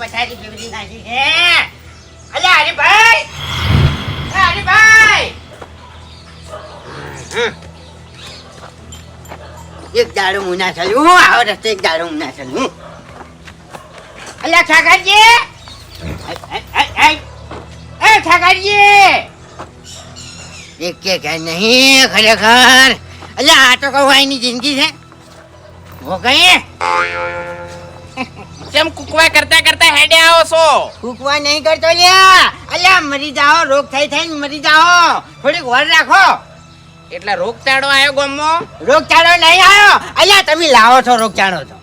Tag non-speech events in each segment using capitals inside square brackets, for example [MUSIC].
પથારી ફેરવી નાખી? છે અલ્યા હરીભાઈ એ એક દાડો હું ના ચાલ્યું આવો રસ્તે એક દાડો હું ના ચાલ્યું અલ્યા ઠાકરજી. એ ઠાકરજી! એક કે નહીં ખરેખર. અલ્યા આ તો કહું એની જિંદગી છે. હો કઈ? કેમ કુકવા કરતા કરતા હેડે આવો છો. કુકવા નહીં કરતો લ્યા. અલ્યા મરી જાઓ રોગ થઈ થઈને મરી જાઓ. થોડીક વર રાખો. એટલે રોગચાળો આવ્યો ગામમાં? રોગચાળો નહીં આવ્યો અલ્યા તમે લાવો છો રોગચાળો તો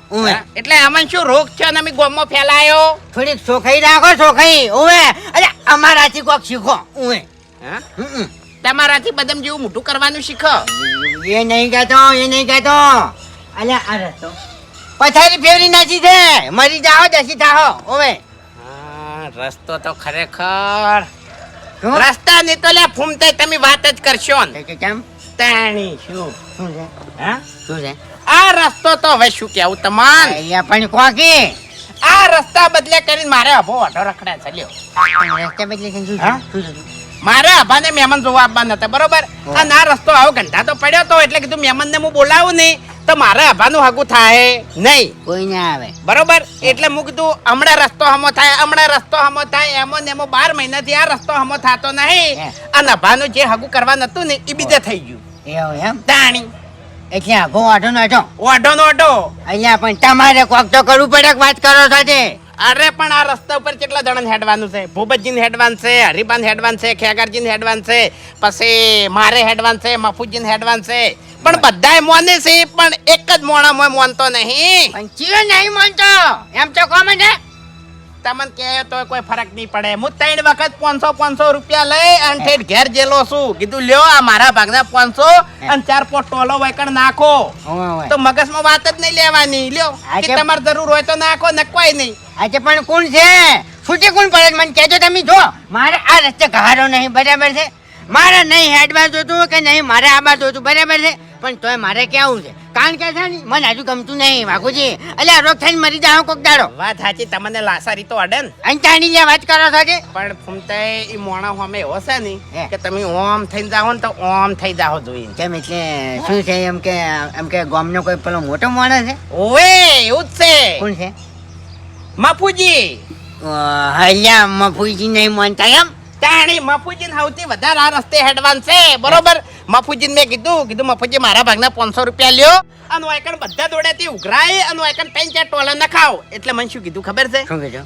એટલે આમાં શું રોગ છે ને અમે ગામમાં ફેલાયો? થોડીક સોખાઈ રાખો સોખાઈ ઉવે. અલ્યા અમારાથી કોક શીખો? હમ. તમારાથી બદમ જેવું મોટું કરવાનું શીખો. એ નહીં કહેતો એ નહીં કહેતો. અલ્યા આ રસ્તો. પથારી ફેવરી નાખી છે. મરી જાઓ દસી થાઓ ઓવે. હા, રસ્તો તો ખરેખર? રસ્તા ની તો લ્યા ફૂમતે તમે વાત જ કરશો ને. કેમ? તાણી શું શું છે? હા? શું છે? આ રસ્તો તો હવે શું કેવું તમાન? અહીંયા પણ કોકી. આ રસ્તા બદલે કરીને મારે અભો ઓઢો રખડા ચાલ્યો રસ્તા બદલે શું? મારે આભાને મહેમાન જોવા આવવાના હતા બરોબર. અને આ રસ્તો આવો ઘંટા તો પડ્યો તો એટલે કીધું મહેમાનને હું બોલાવું નહીં તો મારે આભાનું હગું થાય. નહીં. કોઈ ના આવે. બરોબર? એટલે હું કીધું હમણાં રસ્તો હમો થાય હમણાં રસ્તો હમો થાય એમો ને એમો બાર મહિનાથી આ રસ્તો હમો થતો નહીં. અને આભાનું જે હગું કરવાનું હતું ને એ બીજે થઈ ગયું. એવું એમ? તાણી. એટલે આઘો ઓઢો નતો ઓઢો નો ઓઢો. અહીંયા પણ તમારે કોક તો કરવું પડે વાત કરો તે અરે પણ આ રસ્તા ઉપર કેટલા જણાને હેડવાનું છે? ભૂપતજીને હેડવાન છે હરિબાન હેડવાન છે ખેગારજીને હેડવાન છે પછી મારે હેડવાન છે મફુજીને હેડવાન છે. પણ બધાય મોને છે પણ એક જ મોણા મોય મોનતો નહીં. પણ ચિયો નહીં મોનતો. એમ તો કોમ છે તમને કહે તો કોઈ ફરક નહીં પડે. હું ત્રણ વખત પાંચસો પાંચસો રૂપિયા લઈ અને ઠેઠ ઘેર જેલો છું. કીધું લ્યો આ મારા ભાગના પાંચસો અને ચાર પોટ ટોલો વૈકણ નાખો. તો મગજમાં વાત જ નહીં લેવાની. લ્યો કે તમારે જરૂર હોય તો નાખો નકવાય નહીં. આજે પણ કોણ છે? છૂટી કોણ પડે? મને કહેજો તમે જો. મારે આ રસ્તે ઘારો નહીં બરાબર છે? મારે નહીં હેડવા જોતું કે નહીં મારે આબા જોતું બરાબર છે? પણ તોય મારે કેવું છે? કારણ કે છે ને મને હજુ ગમતું નહીં વાઘુજી. અલ્યા રોગ થઈને મરી જાવ કોક દાડો. વાત સાચી તમને લાસારી તો અડે ને. અહીં તાણી લે વાત કરો છો કે? પણ ફૂમતે એ મોણા હોમે એવો છે ને કે તમે ઓમ થઈને જાઓ ને તો ઓમ થઈ જાઓ જોઈએ કેમ એટલે શું છે એમ કે એમ કે ગામનો કોઈ પેલો મોટો માણસ છે? ઓએ એવું જ છે. કોણ છે? મફુજી. હલ્યા મફુજી નહીં માનતા એમ? તાણી મફુજીન સૌથી વધારે આ રસ્તે હેડવાન છે. બરોબર? મફુજીન મેં કીધું કીધું મફુજી મારા ભાગના પાંચસો રૂપિયા લ્યો. અને વાયકણ બધા દોડેથી ઉઘરાય અને વાયકણ ત્રણ ચાર ટોલા નખાવો. એટલે મને શું કીધું ખબર છે?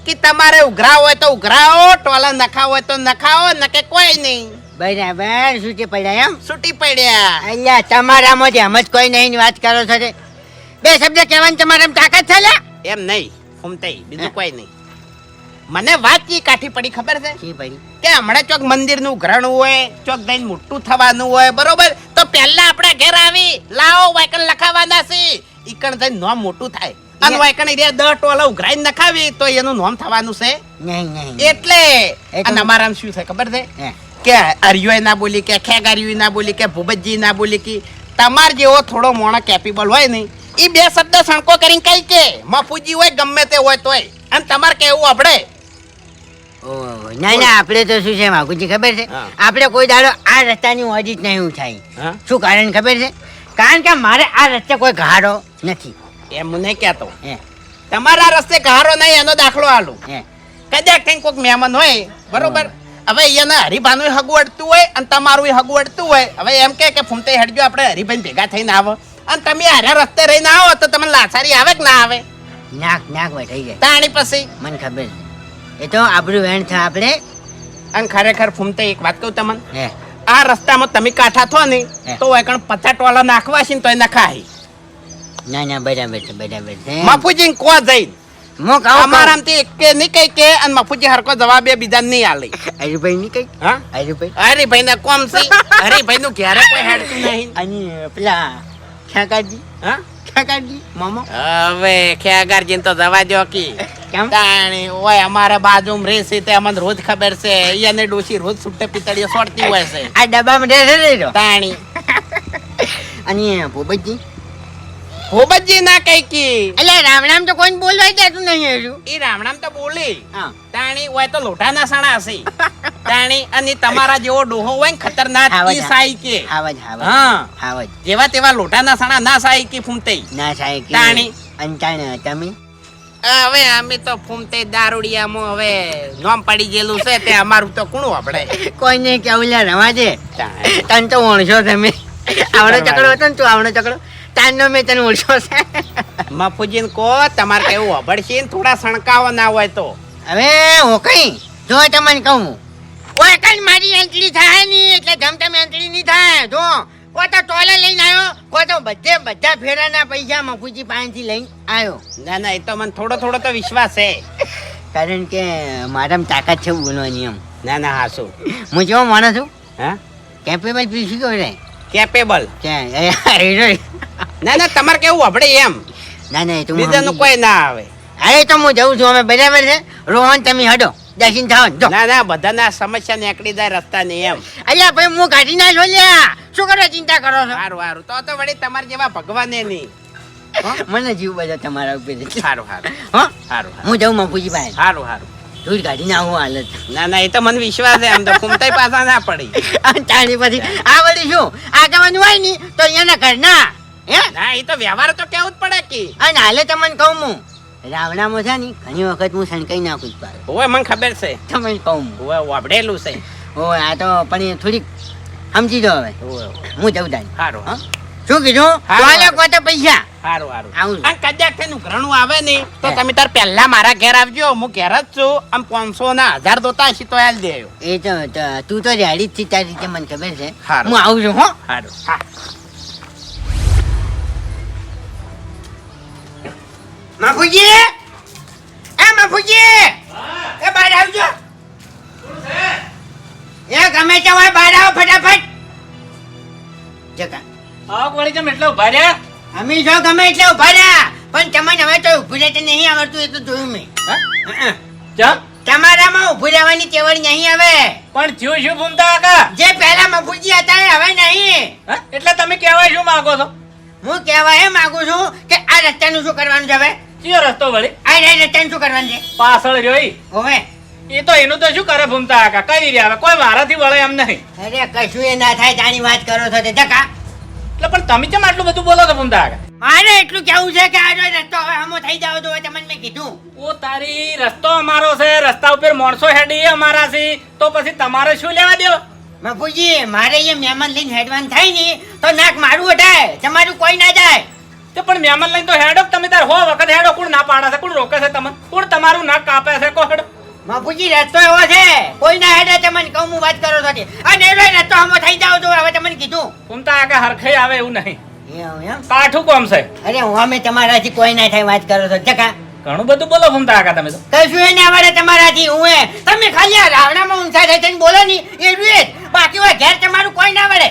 કે તમારે ઉઘરાવો હોય તો ઉઘરાવો ટોલા નખાવો હોય તો નખાવો નકે કોઈ નહીં. બરાબર શું છે પડ્યા એમ? છૂટી પડ્યા. અહીંયા તમારામાં જ એમ જ કોઈ નહીં વાત કરો છો બે શબ્દ કહેવાની તમારામાં તાકાત છે એમ નહીં ફૂમતે બીજું કોઈ નહીં. મને વાત કી કાઠી પડી ખબર છે? શી પડી કે હમણાં ચોક મંદિરનું ઘરણું હોય ચોક દઈને મોટું થવાનું હોય બરોબર? તો પહેલા આપણા ઘેર આવી લાવો વાયકણ લખાવાના છે. ઈકણ જઈને નોમ મોટું થાય. અને. વાયકણ એરિયા દહ ટોલા ઉઘરાઈને નખાવી તો એનું નોમ થવાનું છે. એટલે અને અમારા શું છે ખબર છે? કે અરિયોય ના બોલી કે ખેગારિયો ના બોલી કે ભૂપતજી ના બોલી કે તમાર જેવો થોડો મોણો કેપેબલ હોય નહીં. એ બે શબ્દ સણકો કરીને કઈ કે મફુજી હોય ગમે તે હોય તોય. અને તમારે કેવું આપણે ના ના આપણે તો શું છે માગુજી ખબર છે? આપણે કોઈ દાડો આ રસ્તાની ઓડિટ નહીં થાય શું કારણ ખબર છે? કારણ કે મારે આ રસ્તે કોઈ ઘાડો નથી. એમ નહીં કહેતો. હે. તમારા રસ્તે ઘાડો નહીં એનો દાખલો આલો. કદાચ કઈ કોઈક મહેમાન હોય બરોબર? હવે એને હરિભાનું હગવડતું હોય અને તમારું હગવડતું હોય. હવે એમ કે કે ફૂમતે હેડજો આપણે હરિભાઈ ભેગા થઈને આવો. અને તમે હારે રસ્તે રહીને આવો તો તમને લાસારી આવે કે ના આવે? નાક નાક વટાઈ જાય. તાણી પછી. મને ખબર છે. એ તો આપણું વેણ છે આપણે. અને ખરેખર ફૂમતે એક વાત કહું તમને? આ રસ્તામાં તમે કાઠા થો ને તો એકણ પચાસ ટોલા નાખવા છે ને તોય નખાય. ના ના બરાબર છે બરાબર છે. માફુજી કો જઈને. હું કહું તે એક કે નહીં કઈ કે અને માફુજી હરકો જવાબ એ બીજા નહીં આલે. હરીભાઈ ની કઈ? હા? હરીભાઈ? હરિભાઈ ના કોમ છે. હરિભાઈ નું ઘેરે કોઈ હેડતું નહીં. અને પેલા ખ્યાકાજી? હા? ખ્યાકાજી મામા. હવે ખેગારજીને તો જવા દો કી. કેમ? તાણી ઓય અમારે બાજુમાં રહેશે તે અમને રોજ ખબર છે. એને ડોશી રોજ છૂટે પિતળીઓ સોડતી હોય છે. આ ડબ્બામાં રહેશે ને એ તો. તાણી. [LAUGHS] અને ભૂપતજી ભૂપતજી ના કઈ કી? એટલે રામ રામ તો કોઈ બોલવાય દેતું નહીં હજુ. રામ રામણામ તો બોલે. તાણી હોય તો લોઢાના સણા હશે. [LAUGHS] તાણી અને તમારા જેવો ડોહો હોય ને ખતરનાક ઈ સાઈ કે. હાવજ હાવજ. હા. હાવજ. જેવા તેવા લોઢાના સણા ના સાઈ કે ફૂમતે. ના સાઈ કે. તાણી. અંતાણ તમે? હવે અમે તો ફૂમતે દારૂડિયામાં હવે નોમ પડી ગયેલું છે તે અમારું તો કુણું આપણે કોઈને કેવું રવા દે. તન તો ઓણશો તમે. આવડો ચકડો હતો ને તું આવડો ચકડો? તાનનો મેં તને ઓળશો છે. મફુજીને કહો તમારે કેવું અભડશે ને થોડા સણકાવો ના હોય તો. હવે હું કઈ? જો તમને કહું ઓય કઈ મારી એન્ટ્રી થાય નહીં એટલે ધમધમ એન્ટ્રી નહીં થાય. જો કો તો ટોલે લઈને આવ્યો કો તો બધે બધા ફેરાના પૈસા મફુજી પાસેથી લઈને આવ્યો. ના ના એ તો મને થોડો થોડો તો વિશ્વાસ છે. કારણ કે મારામાં તાકાત છે બોલવાની એમ. ના ના હા શું? હું જેવો માણસ છું. હા? કેપેબલ પીસી ગયો રે કેપેબલ કે એ હીરો ના ના તમારે કેવું આપણે એમ? ના ના તો બીજાનું કોઈ ના આવે. અરે તો હું જઉં છું અમે બરાબર છે? રોહન તમે હડો દર્શન થાવ જો. ના ના બધાના સમસ્યા નીકળી જાય રસ્તા ની એમ. અલ્યા ભાઈ હું કાઢી ના લ્યા શું કરો ચિંતા કરો છો? સારું સારું તો તો વળી તમારે જેવા ભગવાને નહીં. મને જીવ બધા તમારા ઉપર સારું સારું હો? સારું હું જાઉં મફુજી ભાઈ સારું સારું દૂર કાઢી ના હું હાલત. ના ના એ તો મને વિશ્વાસ છે. આમ તો કુમતાઈ પાછા ના પડી. [LAUGHS] તાણી પછી આ વળી શું આગળનું હોય નહીં તો અહીંયાના ઘરના. હે? ના એ તો વ્યવહાર તો કેવું જ પડે કે. અને હાલે તમને કહું હું રાવણામાં છે ને ઘણી વખત હું સણકાઈ નાખું છું પાછો. મને ખબર છે. તમને કહું. વાપડેલું છે. આ તો પણ થોડીક સમજી દો હવે. હું જઉં તાણી સારું હા? શું કીધું? કોતે પૈસા? સારું સારું આવું છું. કદાચ તેનું ઘરણું આવે ને તો તમે તાર પહેલા મારા ઘેર આવજો. હું ઘેર જ છું. આમ પાંચસો ના હજાર દોતા હશે તો હાલ દેજો એ તો તો- તું રેડી જ થી તારી રીતે મને ખબર છે. હું આવું છું હો. સારું હા. માફુજી? એ માફુજી? એ બહાર આવજો. એ ગમે તે હોય બહાર આવો ફટાફટ. જકા આવ વળી કેમ એટલે ઊભા રહ્યા? અમે જો ગમે એટલે ઊભા રહ્યા પણ તમને હવે તો ઉભું રહેતા નહીં આવડતું એ તો જોયું મેં. ચમ તમારામાં ઊભું રહેવાની કેવળ નહીં હવે પણ થયું શું ભૂમતા કાકા જે પહેલા મફુજી હતા એ હવે નહીં. એટલે તમે કહેવાય શું માંગો છો? હું કહેવા એ માંગુ છું કે આ રસ્તાનું શું કરવાનું છે હવે? કયો રસ્તો વળી? આઈ રે રસ્તાનું શું કરવાનું છે? પાછળ જોઈ. હવે. એ તો એનું તો શું કરે ભૂમતા કાકા કઈ રહ્યા હવે કોઈ મારાથી વળે એમ નહીં. અરે કશું એ ના થાય તાની વાત કરો છો તે. ધક્કા. એટલે પણ તમે કેમ આટલું બધું બોલો છો ભૂમતા કાકા મારે એટલું કેવું છે કે આ જો રસ્તો હવે હમો થઈ જાવ તો તમને મેં કીધું. ઓ તારી રસ્તો અમારો છે. રસ્તા ઉપર માણસો હેડી અમારા છે. તો પછી તમારે શું લેવા દેવા? બાપુજી મારે એ મહેમાન લઈને હેડવાન થાય ને તો નાક મારું હટાય તમારું કોઈ ના જાય. તે પણ મહેમાન લઈને તો હેડો તમે તાર હો વખત હેડો. કોણ ના પાડે છે? કોણ રોકે છે તમને? કોણ તમારું નાક કાપે છે? કો હેડો? બાપુજી રસ્તો એવો છે. કોઈ ના હેડે તમને કહું હું વાત કરો છો. અને એનો રસ્તો હમો થઈ જાવ તો હવે તમને કીધું. કોમ તો આગળ હરખાઈ આવે એવું નહીં. કાઠું કોમ છે? અરે હું અમે તમારાથી કોઈ ના થાય વાત કરો છો. જકા ઘણું બધું બોલો ભૂમતા કાકા તમે તો. કશું એને ના આવડે તમારાથી હું એ. તમે ખાલી રાવણામાં ઊંચા થઈ થઈને બોલો નહીં એ બાકી હોય ઘેર તમારું કોઈ ના આવડે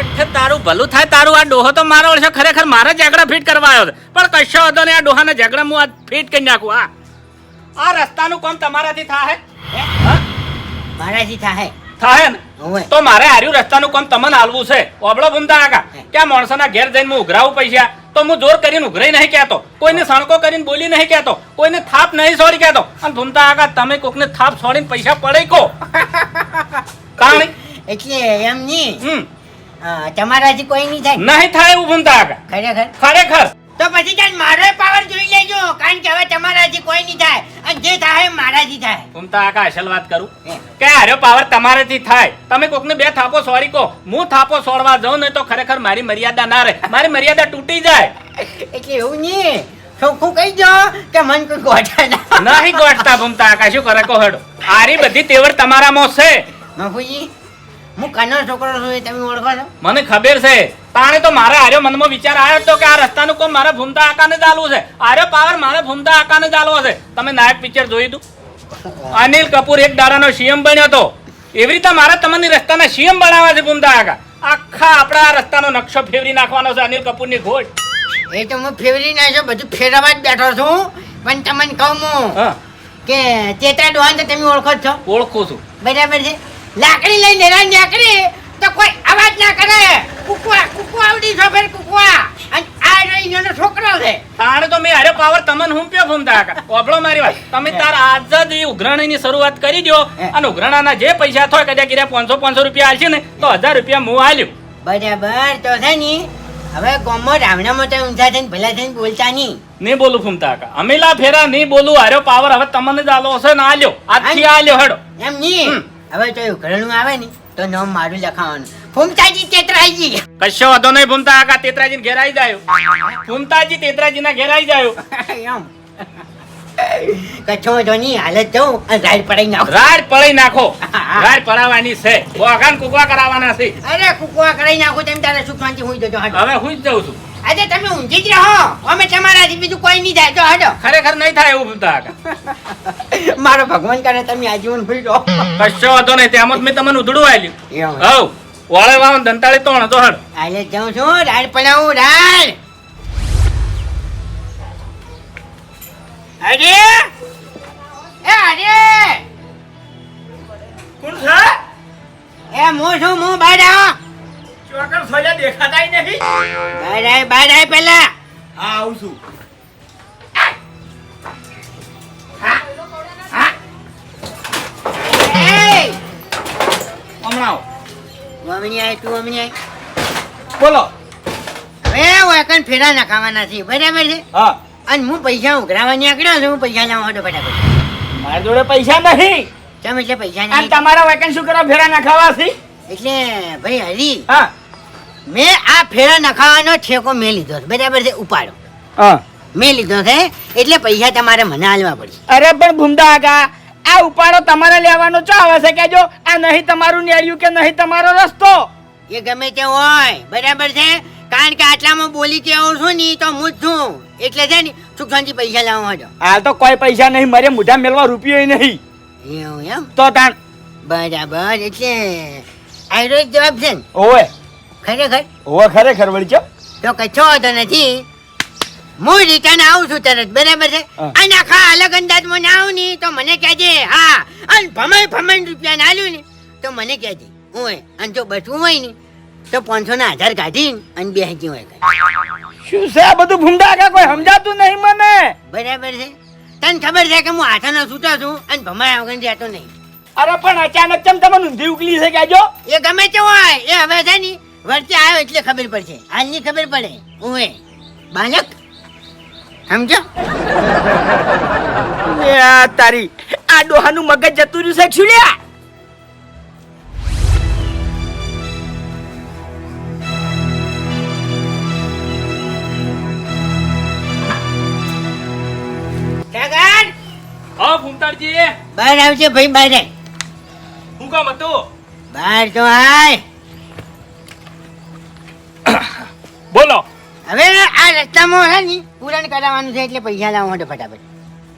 અચ્છા તારું ભલું થાય તારું આ ડોહો તો મારો છે. ખરેખર મારે ઝઘડા ફિટ કરવા આવ્યો પણ કશો હતો ને આ ડોહાના ઝઘડા હું આ ફિટ કરી નાખું. આ આ રસ્તાનું કામ તમારાથી થાય મારાથી થાય થાય ને? તો મારે આર્યું રસ્તાનું કામ તમને હાલવું છે? ઓબળો બુંદા આગા. ક્યાં માણસોના ઘેર જઈને હું ઉઘરાવું પૈસા? તો હું જોર કરીને ઉઘરાઈ નહીં કહેતો. કોઈને સણકો કરીને બોલી નહીં કહેતો. કોઈને થાપ નહીં છોડી કહેતો. અને ભૂમતા આગા તમે કોકને થાપ છોડીને પૈસા પડે કો [LAUGHS] કારણ એટલે એમ નહીં. તમારાથી કોઈ નહીં થાય? નહીં થાય એવું ભૂમતા આગા ખરેખર? ખરેખર. તો પછી તાર મારો પાવર જોઈ લેજો કારણ કે હવે તમારાથી કોઈ નહીં થાય. અને જે થાય મારાથી થાય. ભૂમતા આગા અસલ વાત કરું? કે હાર્યો પાવર તમારાથી થાય. તમે કોકને બે થાપો સોરી કો હું થાપો સોડવા જાઉં ને તો ખરેખર મારી મર્યાદા ના રહે. મારી મર્યાદા તૂટી જાય. એટલે એવું નહીં. ચોખ્ખું કહી દો કે મન કોઈ ગોઠા ના. નહીં ગોઠતા ભૂમતા આકા શું કરે હેડો? આરી બધી તેવડ તમારામાં છે. મફુજી હું કનો છોકરો છું એ તમે ઓળખો છો? મને ખબર છે. તાણે તો મારે આર્યો મનમાં વિચાર આવ્યો હતો કે આ રસ્તાનું કોમ મારે ભૂમતા આકાને ચાલવું છે. આર્યો પાવર મારે ભૂમતા આકાને ચાલવો છે. તમે નાયક પિક્ચર જોઈ તું અનિલ કપૂર એક દાડાનો સીએમ બન્યો હતો એવી રીતે મારા તમને રસ્તાના સીએમ બનાવવા છે ભૂમતા આકા આખા આપણા આ રસ્તાનો નકશો ફેરવી નાખવાનો છે અનિલ કપૂરની ઘોટ એ તો હું ફેવરી નાખ્યો છો બધું ફેરવવા જ બેઠો છું. પણ તમને કહું હું કે તેતરા ડોહાન તો તમે ઓળખો છો. ઓળખું છું. બરાબર છે? લાકડી લઈને હેરાન નીકળી તો કોઈ અવાજ ના કરે. કુકવા કુકવા આવડી છો ફેર કુકવા? અને આ રહીને એનો છોકરો છે. તાણે તો મેં હારે પાવર તમને હું પ્યો ફૂમતા કાકા ઓબળો મારી વાત. તમે તાર આઝાદી ઉઘરાણીની શરૂઆત કરી દો અને ઉઘરાણાના જે પૈસા થાય કદાચ કિરે પાંચસો પાંચસો રૂપિયા આલશે ને તો હજાર રૂપિયા હું આલ્યું. બરાબર તો છે ની હવે ગામમાં રાવણા તો ઊંધા થઈને ભલા થઈને બોલતા નહીં. નહીં બોલું ફૂમતા કાકા અમેલા ફેરા નહીં બોલું. આર્યો પાવર હવે તમને જ આલો હશે ને આલ્યો. આજથી આલ્યો હડો. એમ નહીં. હવે તો ઘરેણું આવે ને તો નામ મારું લખાવાનું. ફૂમતાજી તેતરાજી કશો વાંધો નહીં ફૂમતા આકા તેતરાજી ઘેર આવી જાય. ફૂમતાજી તેતરાજી ના ઘેર આવી જાય. [LAUGHS] એમ. કચ્છો તો નહીં હાલત જવું અને રાઈડ પડાઈ નાખો. રાડ પડાઈ નાખો. રાડ પડાવવાની છે. બોગાન કુકવા કરાવવાના છે. અરે કુકવા કરાઈ નાખો તેમ તારે સુખ શાંતિ હોઈ જજો હવે હું જ જઉં છું. આજે તમે ઊંઘી જ રહો. અમે તમારા બીજું કોઈ નહીં થાય તો હટો. ખરેખર નહીં થાય એવું ફૂમતા [LAUGHS] મારો ભગવાન કરે તમે આજીવન ભૂલી જાઓ. કશો વાંધો નહીં. તેમ જ મેં તમને ઉધડું આલ્યું હવ. વાળે વાવ દંતાળી તોણ તો હડ આજે જાઉં છું. રાડ પડાવું રાડ. અરે એ અરે કોણ છે? એ હું છું હું બહાર આવો. દેખાતાય નહીં. બાય આય બાય આય પહેલા હા આવું છું. બોલો. હવે ફેરા નખાવાના છે બરાબર છે? હા. અને હું પૈસા ઉઘરાવા નીકળ્યો છું હું પૈસા લાવવા હતો ફટાફટ. મારા જોડે પૈસા નહીં. તમે એટલે પૈસા નહીં? તમારા વેકન શું કરવા ફેરા નાખાવા છે? એટલે ભાઈ હરી હા. મેં આ ફેરા નખાવાનો ઠેકો મેં લીધો છે. બરાબર છે? ઉપાડો. હા. મેં લીધો છે એટલે પૈસા તમારે મને આલવા પડશે. અરે પણ ભૂમડા આગા આ ઉપાડો તમારે લેવાનો ચો આવે છે? કેજો આ નહીં તમારું ન્યાયું કે નહીં તમારો રસ્તો? એ ગમે તે હોય બરાબર છે? કારણ કે આટલામાં બોલી કે આવું છું ને તો હું જ છું. એટલે છે ને સુખ પૈસા લાવવા હતો હાલ તો કોઈ પૈસા નહીં મારે મુઢા મેળવા રૂપિયો નહીં. એવું એમ? તો તાણ. બરાબર એટલે આયરો રોજ જવાબ છે ને. ઓવે ખરેખર? ઓવે ખરેખર વળી ચો. તો કચ્છો તો નથી. હું રિટર્ન આવું છું તરત બરાબર છે? અને આખા અલગ અંદાજમાં ના આવું ને તો મને કહેજે હા. અને ભમણ ભમણ રૂપિયા ના આલ્યું ને તો મને કહેજે હોય અને જો બચવું હોય ને તો પાંચસો ના હજાર કાઢી અને બે હજી હોય શું છે આ બધું ભૂંડા આગા કોઈ સમજાતું નહીં મને. બરાબર છે? તને ખબર છે કે હું હાથાનો છૂટો છું અને ભમાયા વગર જતો નહીં. અરે પણ અચાનક ચમ તમને ઊંધી ઉકલી છે કેજો એ ગમે તે હોય એ હવે છે ને વચ્ચે આવ્યો એટલે ખબર પડશે. હાલની ખબર પડે. ઓએ બાલક? સમજો? તારી આ ડોહાનું મગજ જતું રહ્યું છે કે શું લ્યા કાકા હા બહાર આવશે ભાઈ બહાર હું કામ હતું? બહાર તો આય. [COUGHS] બોલો. હવે આ રસ્તામાં છે ને પૂરણ કરાવવાનું છે એટલે પૈસા લાવવા માટે ફટાફટ.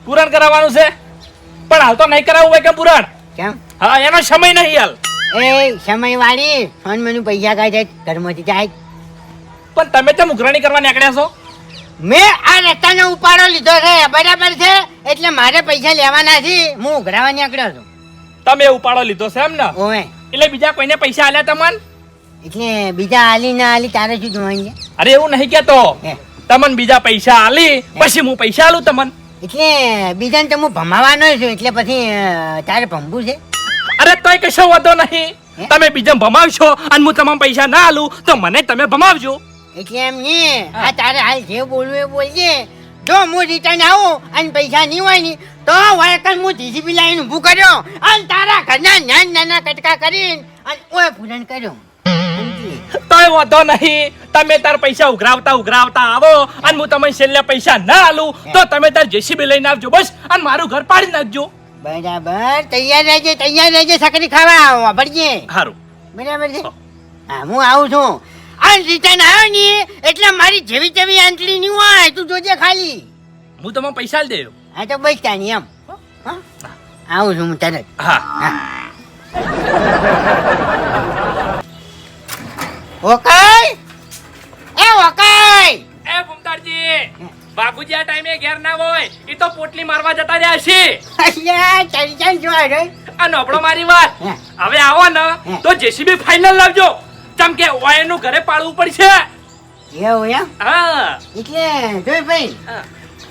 પૂરણ કરાવવાનું છે? પણ હાલ તો નહીં કરાવવું હોય કે પૂરણ? કેમ? હા એનો સમય નહીં હાલ. એ સમય વાળી ફોન મને પૈસા કાઢે ઘરમાંથી જાય. પણ તમે તો ઉઘરાણી કરવા નીકળ્યા છો? મેં આ રસ્તાનો ઉપાડો લીધો છે બરાબર છે? એટલે મારે પૈસા લેવાના છે હું ઉઘરાવા નીકળ્યો છું. તમે ઉપાડો લીધો છે એમ ને? ઓએ એટલે બીજા કોઈને પૈસા આલ્યા તમને? એટલે બીજા આલી ના આલી તારે શું જોવાની છે? અરે એવું નહીં કેતો. તમને બીજા પૈસા આલી પછી હું પૈસા આલું તમને. એટલે બીજાને તો હું ભમાવાનો છું એટલે પછી તારે ભમવું છે? અરે તોય કશો વધો નહીં. તમે બીજા ભમાવશો અને હું તમામ પૈસા ના આલું તો મને તમે ભમાવજો. એટલે એમ નહીં. આ તારે હાલ જે બોલવું એ બોલજે. જો હું રિટર્ન આવું અને પૈસા નહીં હોયની તો વળકર હું જીસીબી લાઈન ઊભું કર્યો અને તારા ઘરના નાના નાના કટકા કરીને અને ઓય પૂરણ કર્યો? તોય વાંધો નહીં. તમે તાર પૈસા ઉઘરાવતા ઉઘરાવતા આવો અને હું તમને છેલ્લે પૈસા ના આલું. તો તમે તાર જેસીબી લઈને આવજો બસ અને મારું ઘર પાડી નાખજો. બરાબર. તૈયાર રહેજે તૈયાર રહેજે સકરી ખાવા વાપરજે. સારું બરાબર છે? હા. હું આવું છું. આ રિટર્ન આવ્યો ને એટલે મારી જેવી તેવી આંટલી નહીં હોય તું જોજે ખાલી. હું તમને પૈસા દેયો. હા તો બસ તાની એમ. હા? આવું છું હું તરત. હા. ઓકાઈ એ ઓકાઈ એ ભૂમતારજી બાપુજી આ ટાઈમે ઘેર ના હોય એ તો પોટલી મારવા જતા રહ્યા છે. અલ્યા ચાલી ચાલ જો આ નોબળો મારી વાત. હવે આવો ને તો જેસીબી ફાઇનલ લાવજો. ચમ કે ઓયનું ઘરે પાડવું પડશે. એવું એમ? હા. એટલે જોઈ ભાઈ.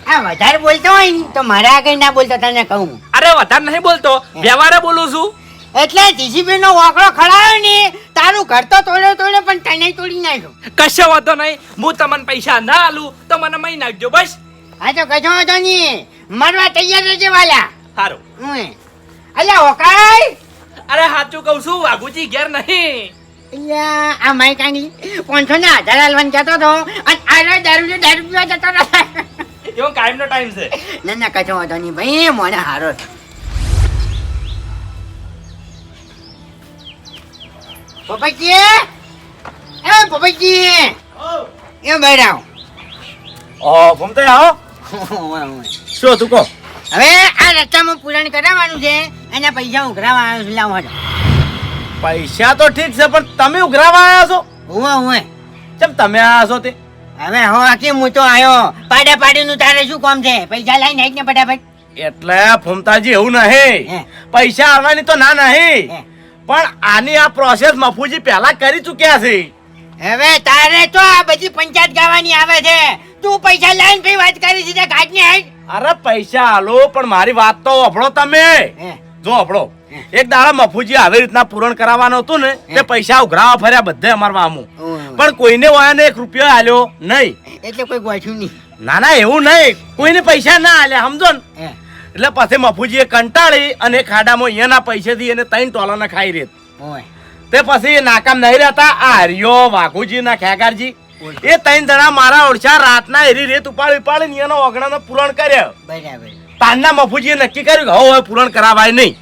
આ વધારે બોલતો હોય તો મારે આગળ ના બોલતો તને કહું. અરે વધારે નહીં બોલતો. વ્યવહારે બોલું છું. એટલે જીસીબી નો વાકડો ખડાયો ને તારું ઘર તો તોડ્યો તોડ્યો પણ તને તોડી નાખ્યો. કશો વાંધો નહીં. હું તમને પૈસા ના આલું તો મને મહી નાખજો બસ. આ તો કશો વાંધો નહીં. મરવા તૈયાર રહેજે વાલા. સારું અલ્યા ઓકાય અરે સાચું કહું છું વાઘુજી ઘેર નહીં. અલ્યા આ માઈકાની પાંચસો ના હજાર હાલવાનું કહેતો હતો અને આરો દારૂ દારૂ પીવા જતો હતો એવો કાયમનો ટાઈમ છે? ના ના કશો વાંધો નહીં. ભાઈ મને હારો છે. પપ્પાજી? એ પપ્પાજી! એ બરાવ ઓ ભમતે આવો. શું તું કહો? હવે આ રસ્તામાં પૂરણ કરાવવાનું છે. એના પૈસા ઉઘરાવવાનું છે લાવો. પૈસા તો ઠીક છે પણ તમે ઉઘરાવા આવ્યા છો? હું હું કેમ તમે આવ્યા છો તે? હવે હો આખી હું તો આવ્યો પાડા પાડીનું તારે શું કામ છે? પૈસા લઈને આવીને ફટાફટ. એટલે ફૂમતાજી એવું નહીં. પૈસા આવવાની તો ના નહીં. પણ આની આ પ્રોસેસ મફુજી પહેલા કરી ચૂક્યા છે. હવે તારે તો આ બધી પંચાયત ગાવાની આવે છે. તું પૈસા લઈને ભાઈ વાત કરી છે ઘાટની હાઈટ? અરે પૈસા આલો પણ મારી વાત તો અભળો તમે. જો અભળો એક દાડા મફુજી આવી રીતના પૂરણ કરાવવાનું હતું ને તે પૈસા ઉઘરાવા ફર્યા બધે અમાર વામું પણ કોઈને વાયાને એક રૂપિયો આલ્યો નહીં. એટલે કોઈ ગોઠ્યું નહીં. ના ના એવું નહીં. કોઈને પૈસા ના આલ્યા સમજો ને. એટલે પછી મફુજીએ કંટાળી અને ખાડામાં અહીંયાના પૈસેથી એને ત્રણ ટોલાના ખાઈ રેત તે પછી નાકામ નહીં રહેતા. આ હરિયો વાઘુજી ના ખેગારજી. એ ત્રણ જણા મારા ઓળછા રાતના એરી રેત ઉપાડી ઉપાડી એનો ઓગણાનો પૂરણ કર્યો. તાનના મફુજીએ નક્કી કર્યું કે હવે પૂરણ કરાવાય નહીં.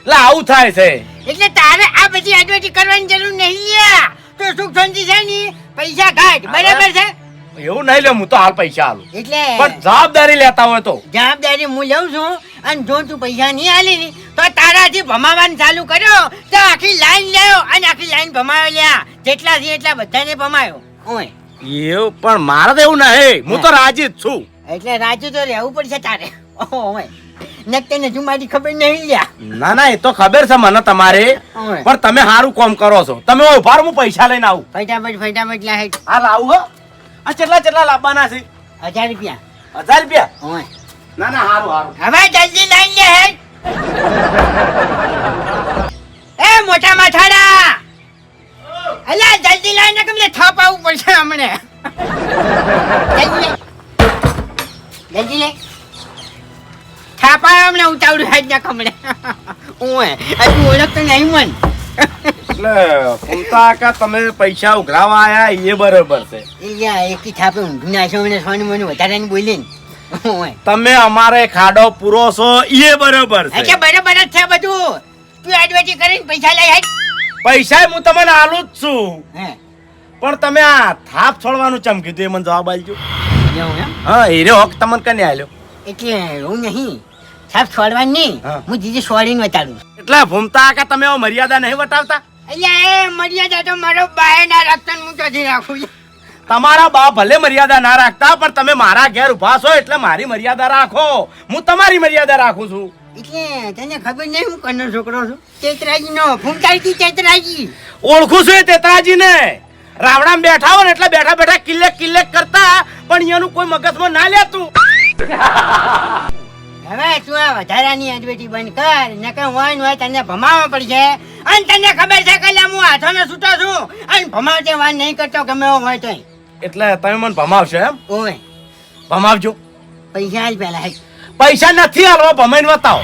એટલે આવું થાય છે. એટલે તારે આ બધી એડવર્ટી કરવાની જરૂર નહીં તો સુખ શાંતિ છે ને? પૈસા ઘાટ બરાબર છે? એવું નહીં લે હું તો હાલ પૈસા આલું. એટલે? પણ જવાબદારી લેતા હોય તો. જવાબદારી હું લઉં છું અને જો તું પૈસા નહીં આલી ને તો તારાથી ભમાવાનું ચાલુ કર્યો. તો આખી લાઈન લેવો અને આખી લાઈન ભમાયો લ્યા. જેટલા છે એટલા બધાને ભમાયો. ઓય. એવું પણ મારે તો એવું નહીં. હું તો રાજી જ છું. એટલે રાજી તો રહેવું પડશે તારે. ઓય. નક્કી મારી ખબર નહીં લ્યા. ના ના એ તો ખબર છે મને તમારે. પણ તમે સારું કામ કરો છો. તમે ઉભાર હું પૈસા લઈને આવું. ફટાફટ ફટાફટ લાહે હા લાવું હો. આ કેટલા કેટલા લાવવાના છે? હજાર રૂપિયા. હજાર રૂપિયા? હોય ના ના હારું હારું. હવે જલ્દી લાઈન લે હેડ એ મોટા માથાડા. અલ્યા જલ્દી લઈને કમને થાપ આવવું પડશે હમણે. જલ્દી લે. થાપા હમણે ઉતાવળું હાજ ના કમણે ઓય આ તું ઓળખતો નહીં મન. એટલે ફૂમતા કા તમે પૈસા ઉઘરાવા આયા એ બરોબર છે. એક થાપે ઊંધું નાખ્યો મને સોનું મને વધારે બોલી તમે અમારે ખાડો પૂરો છો એ બરોબર અચ્છા છે બરાબર જ છે બધું. તું એડવર્ટી કરીને પૈસા લઈ હેડ પૈસા હું તમને આલું જ છું. હે. પણ તમે આ થાપ છોડવાનું ચમ કીધું એ મને જવાબ આલજો હા એ રે હક તમને કને આલ્યો? એટલે એવું નહીં. સાહેબ છોડવાનું નહીં. હું. જીજી છોડીને વટાડું એટલે ભૂમતા આકા તમે એવો મર્યાદા નહીં વટાવતા? અહીંયા એ મર્યાદા તો મારો બાય ના રાખતા ને હું કાઢી રાખું તમારા બા ભલે મર્યાદા ના રાખતા પણ તમે મારા ઘેર ઊભા છો એટલે મારી મર્યાદા રાખો. હું તમારી મર્યાદા રાખું છું. એટલે તને ખબર નહીં હું કનો છોકરો છું? ચેતરાજી નો ફૂંકાઈ ચેતરાજી. ઓળખું છું એ તેતરાજીને રાવણામાં બેઠા હો ને એટલે બેઠા બેઠા કિલ્લેક કિલ્લેક કરતા પણ એનું કોઈ મગજમાં ના લેતું. હવે તું આ વધારાની અજવેટી બંધ કર નકર હોય ને હોય તને ભમાવવા પડશે. અને તને ખબર છે કે હું હાથોને છૂટો છું. અને ભમાવતે વાત નહીં કરતો ગમે એવો હોય તો એટલે તમે મને ભમાવશો એમ? ઓય. ભમાવજો. પૈસા જ પહેલા. પૈસા નથી હાલવા ભમાઈને બતાવો.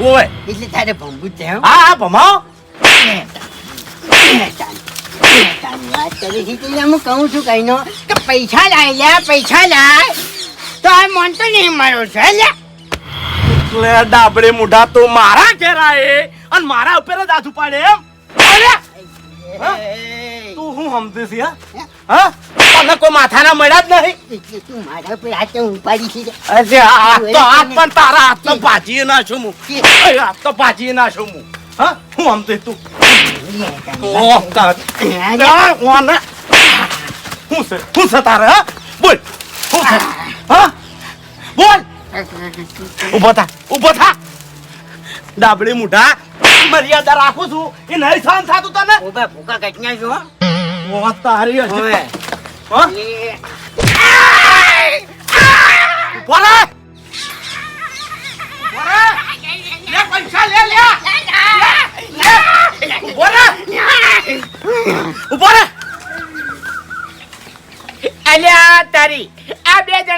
ઓય. એટલે તારે ભમવું જ છે હા. હા ભમાવો. વાત કરી છે હું કહું છું કઈ નો કે પૈસા લાય લે પૈસા લાય. તો આ માનતો નહીં મારો છે લે. એટલે ડાબડે મુઢા તું મારા ઘેર આયે અને મારા ઉપર જ હાથ ઉપાડે એમ. તું હું સમજે છે હા? હા? તને કોઈ માથાના મળ્યા જ નહીં. તું મારા પર હાથ ઉપાડી છે. અરે આ તો હાથ પણ તારા હાથ તો ભાજી ના છું હું. હાથ તો ભાજી ના છું હું. હા? હું સમજે તું. ઓહ તાર હું છે હું છે તારે હા? બોલ. હું છે. હા? બોલ. ઊભો થા ઊભો થા ડાબડી મુઢા મર્યાદા રાખું છું એ નહીં સહન થતું તને ઉભે ભૂકા કચના છો ઓ તારી હજી. હો? ઊભો. ઊભો. લે પૈસા લે લે. ઊભો. ઊભો. અલ્યા તારી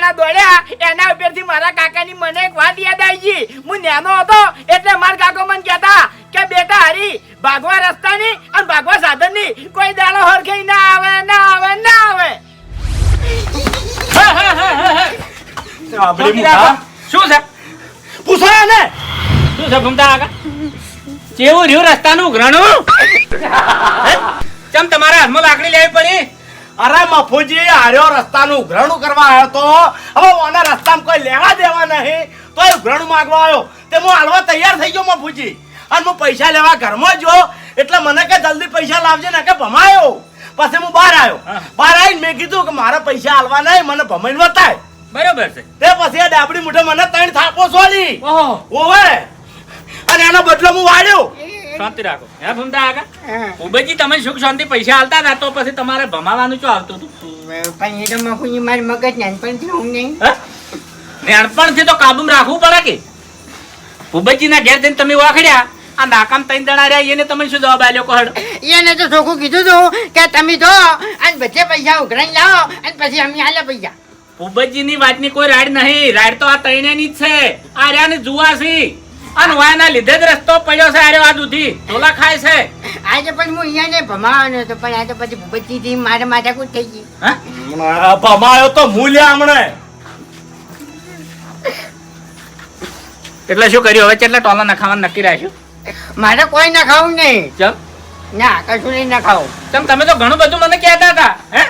જણા દોડ્યા એના ઉપરથી મારા કાકાની મને એક વાત યાદ આવી ગઈ. હું નાનો હતો એટલે મારા કાકો મને કહેતા કે બેટા હરી ભાગવા રસ્તાની અને ભાગવા સાધનની કોઈ દાડો હરખે ના આવે ના આવે ના આવે. શું છે? પૂછો ને શું છે ભૂમતા કાકા? કેવું રહ્યું રસ્તાનું ઉઘરાણું ચમ તમારા હાથમાં લાકડી લેવી પડી? અરે મફુજી આર્યો રસ્તાનું ઉઘરાણું કરવા આવ્યો તો. હવે ઓને રસ્તામાં કોઈ લેવા દેવા નહીં. તો ઉઘરાણું માંગવા આવ્યો. તે હું હાલવા તૈયાર થઈ ગયો મફુજી અને હું પૈસા લેવા ઘરમાં જો એટલે મને કે જલ્દી પૈસા લાવજે ને કે ભમાયો. પછી હું બહાર આવ્યો. બહાર આવીને મેં કીધું કે મારા પૈસા હાલવા નહીં મને ભમાઈને બતાય બરોબર છે. તે પછી આ ડાબડી મુઠે મને ત્રણ થાપો છોડી ઓહો. ઓવે. અને એનો બદલો હું વાળ્યો. શાંતિ રાખો. હે ભમતા આગા ઉબેજી તમે સુખ શાંતિ પૈસા આલતા હતા તો પછી તમારે ભમાવાનું શું આવતું હતું? પણ એ તો મારી મગજ નાનપણથી હું નહીં. નાનપણથી તો કાબુમાં રાખવું પડે કે? ભૂપતજીના ઘેર જઈને તમે વાખડ્યા આ નાકામ જણા રહ્યા એને તમે શું જવાબ આલ્યો કહડ? એને તો ચોખ્ખું કીધું હતું કે તમે જો અને બધે પૈસા ઉઘરાઈ લાવો અને પછી અમે હાલે પૈસા. ભૂપતજીની વાતની કોઈ રાડ નહીં. રાડ તો આ ત્રણેયની જ છે. આ રહ્યાની જુવાસી અને વાયના લીધે જ રસ્તો પડ્યો છે આર્યો આ દૂધી. ઢોલા ખાય છે. આજે પણ હું અહીંયા ને ભમાવાનો હતો પણ આ તો પછી ભૂપતજીથી મારે માથાકૂટ થઈ ગઈ? ભમાયો તો મૂલ્યા હમણે. એટલે શું કર્યું? હવે કેટલા ટોલા નખાવાનું નક્કી રાખ્યું? મારે કોઈ ના ખાવું નહીં. ચમ? ના કશું નહીં ના ખાવું. તમ તમે તો ઘણું બધું મને કહેતા હતા હે?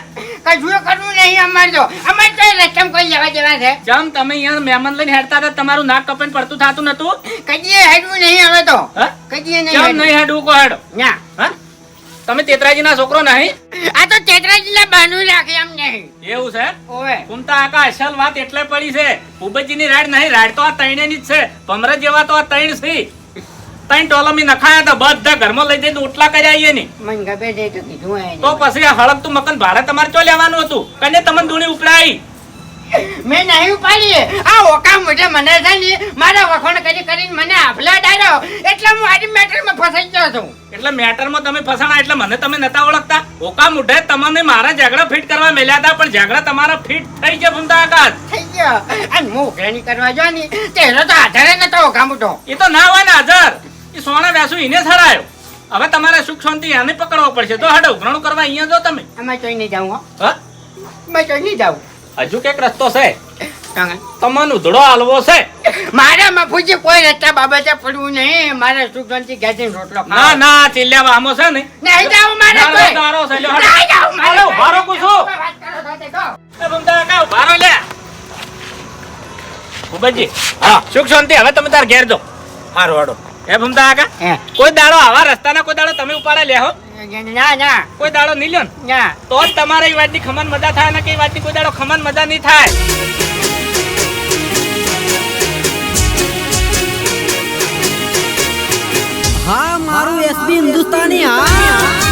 કશું કરવું નહીં અમારે તો. અમારે તો રસ્તમ કોઈ લેવા દેવા છે? જમ તમે અહીંયા મહેમાન લઈને હેડતા હતા તમારું નાક કપીને પડતું થતું નતું? કદીએ હેડવું નહીં હવે તો. કદીએ નહીં નહીં હેડવું કો હેડો? ના. હા? તમે તેતરાજીના છોકરો નહીં? આ તો તેતરાજીને બાંધું રાખે એમ નહીં. એવું છે? ઓવે. કુમતા આકા અસલ વાત એટલે પડી છે. ભૂપતજીની રાડ નહીં રાડ તો આ ત્રણેયની જ છે. ભમરા જેવા તો આ ત્રણ છે. ત્રણ ટોલમી નખાયા તા બધા ઘરમાં લઈ જઈને ઓટલા કરી આઈએ ની. મને છે તો કીધું હોય તો પછી આ હળગતું મકન ભાડે તમારે ચો લેવાનું હતું? કને તમને દૂણી ઉપડાઈ? મેં નહીં ઉપાડી. આ ઓકા મુજે મને છે ને મારા વખોણ કરી કરીને મને આફલા ડાર્યો એટલે હું આજે મેટરમાં ફસાઈ ગયો છું. એટલે મેટરમાં તમે ફસાણા એટલે મને તમે નતા ઓળખતા? ઓકા મુઢે તમને મારા ઝઘડા ફિટ કરવા મેલ્યા હતા પણ ઝઘડા તમારા ફિટ થઈ ગયા ભૂમતા આકાશ થઈ ગયો. અને હું ઉઘરાણી કરવા જો ને તેરો તો આધારે નતો ઓકા મુઠો એ તો ના હોય ને હાજર એ સોના વ્યાસુ એને સડાયો હવે તમારે સુખ શાંતિ એને પકડવો પડશે. તો હડો ઉઘરાણું કરવા અહીંયા જો તમે. અમે ચોઈ નહીં જાઉં હા. મેં ચોઈ નહીં જાઉં. હજુ કંઈક રસ્તો છે. તમને ઉધડો હાલવો છે? મારે મફુજી કોઈ રસ્તા બાબતે પડવું નહીં. મારે સુખ શાંતિ ઘેર રોટલો ના ના ચિલ્લા વામો છે ને. નહીં જાઉં મારે કોઈ. તારો છે, લ્યો. નહીં જાઉં મારે રહો, કુછો. વાત કરો તો એ ભમતા કાકા, ભારો લે. ભૂપતજી હા સુખ શાંતિ. હવે તમે તાર ઘેર જો. હારો હારો. એ ભમતા કાકા? કોઈ દાડો આવા રસ્તાના કોઈ દાડો તમે ઉપાડે લેહો ના ના કોઈ દાડો નહીં લ્યો ને. ના તો જ તમારે એ વાતની ખમન મજા થાય ને કે એ વાતની કોઈ દાડો ખમન મજા નહીં થાય. હા મારું એસબી હિન્દુસ્તાની હા.